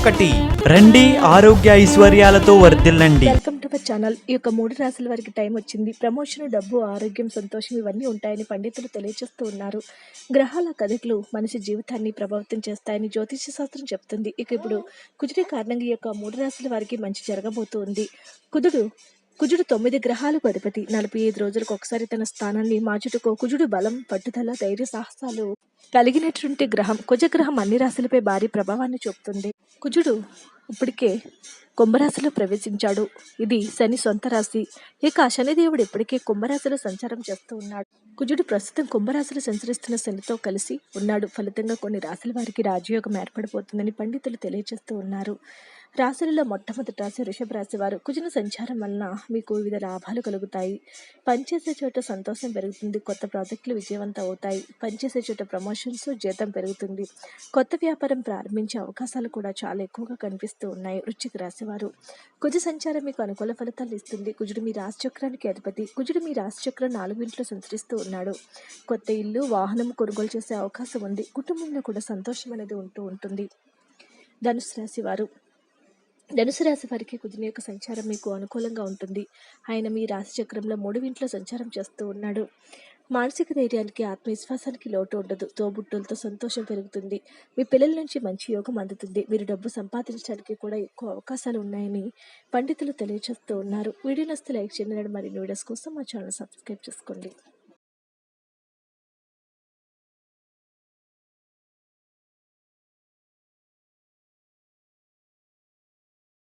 ఒకటి. రండి ఆరోగ్య ఐశ్వర్యాలతో వర్ధిల్లండి. వెల్కమ్ టు మై ఛానల్ ఈ యొక్క మూడు రాశుల వారికి టైం వచ్చింది. ప్రమోషన్ డబ్బు ఆరోగ్యం సంతోషం ఇవన్నీ ఉంటాయని పండితులు తెలియజేస్తూ ఉన్నారు. గ్రహాల కదలికలు మనిషి జీవితాన్ని ప్రభావితం చేస్తాయని జ్యోతిష శాస్త్రం చెప్తుంది. ఇక ఇప్పుడు కుజుడి కారణంగా ఈ యొక్క మూడు రాశుల వారికి మంచి జరగబోతుంది. కుదుడు కుజుడు తొమ్మిది గ్రహాలకు అధిపతి. నలభై ఐదు రోజులకు ఒకసారి తన స్థానాన్ని మార్చుటకు కుజుడు బలం పట్టుదల ధైర్య సాహసాలు కలిగినటువంటి గ్రహం. కుజగ్రహం అన్ని రాశులపై భారీ ప్రభావాన్ని చూపుతుంది. కుజుడు ఇప్పటికే కుంభరాశిలో ప్రవేశించాడు. ఇది శని సొంత రాశి. ఇక శనిదేవుడు ఇప్పటికే కుంభరాశిలో సంచారం చేస్తూ ఉన్నాడు. కుజుడు ప్రస్తుతం కుంభరాశిలో సంచరిస్తున్న శనితో కలిసి ఉన్నాడు. ఫలితంగా కొన్ని రాశుల వారికి రాజయోగం ఏర్పడిపోతుందని పండితులు తెలియజేస్తూ ఉన్నారు. రాశులలో మొట్టమొదటి రాశి వృషభ రాశి వారు. కుజున సంచారం వలన మీకు వివిధ లాభాలు కలుగుతాయి. పనిచేసే చోట సంతోషం పెరుగుతుంది. కొత్త ప్రాజెక్టులు విజయవంతం అవుతాయి. పనిచేసే చోట ప్రమోషన్స్ జీతం పెరుగుతుంది. కొత్త వ్యాపారం ప్రారంభించే అవకాశాలు కూడా చాలా ఎక్కువగా కనిపిస్తూ ఉన్నాయి. వృచ్చిక రాశి వారు. కుజ సంచారం మీకు అనుకూల ఫలితాలు ఇస్తుంది. కుజుడు మీ రాశిచక్రానికి అధిపతి. కుజుడు మీ రాశిచక్రం నాలుగు ఇంట్లో సంచరిస్తూ ఉన్నాడు. కొత్త ఇల్లు వాహనం కొనుగోలు చేసే అవకాశం ఉంది. కుటుంబంలో కూడా సంతోషం అనేది ఉంటూ ఉంటుంది. ధనుసు రాశి వారు. ధనుసు రాశి వారికి కుజుని యొక్క సంచారం మీకు అనుకూలంగా ఉంటుంది. ఆయన మీ రాశి చక్రంలో మూడు ఇంట్లో సంచారం చేస్తూ ఉన్నాడు. మానసిక ధైర్యానికి ఆత్మవిశ్వాసానికి లోటు ఉండదు. తోబుట్టులతో సంతోషం పెరుగుతుంది. మీ పిల్లల నుంచి మంచి యోగం అందుతుంది. మీరు డబ్బు సంపాదించడానికి కూడా ఎక్కువ అవకాశాలు ఉన్నాయని పండితులు తెలియజేస్తూ ఉన్నారు. వీడియో నస్తే లైక్ చేయండి. మరిన్ని వీడియోస్ కోసం మా ఛానల్ సబ్స్క్రైబ్ చేసుకోండి.